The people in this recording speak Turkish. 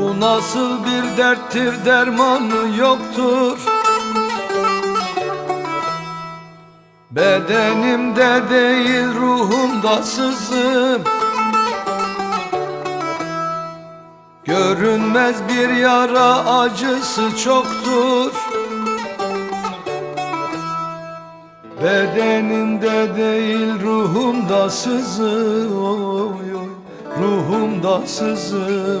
Bu nasıl bir derttir dermanı yoktur. Bedenimde değil ruhumda sızım. Görünmez bir yara acısı çoktur. Bedenimde değil ruhumda sızı Ruhumda sızı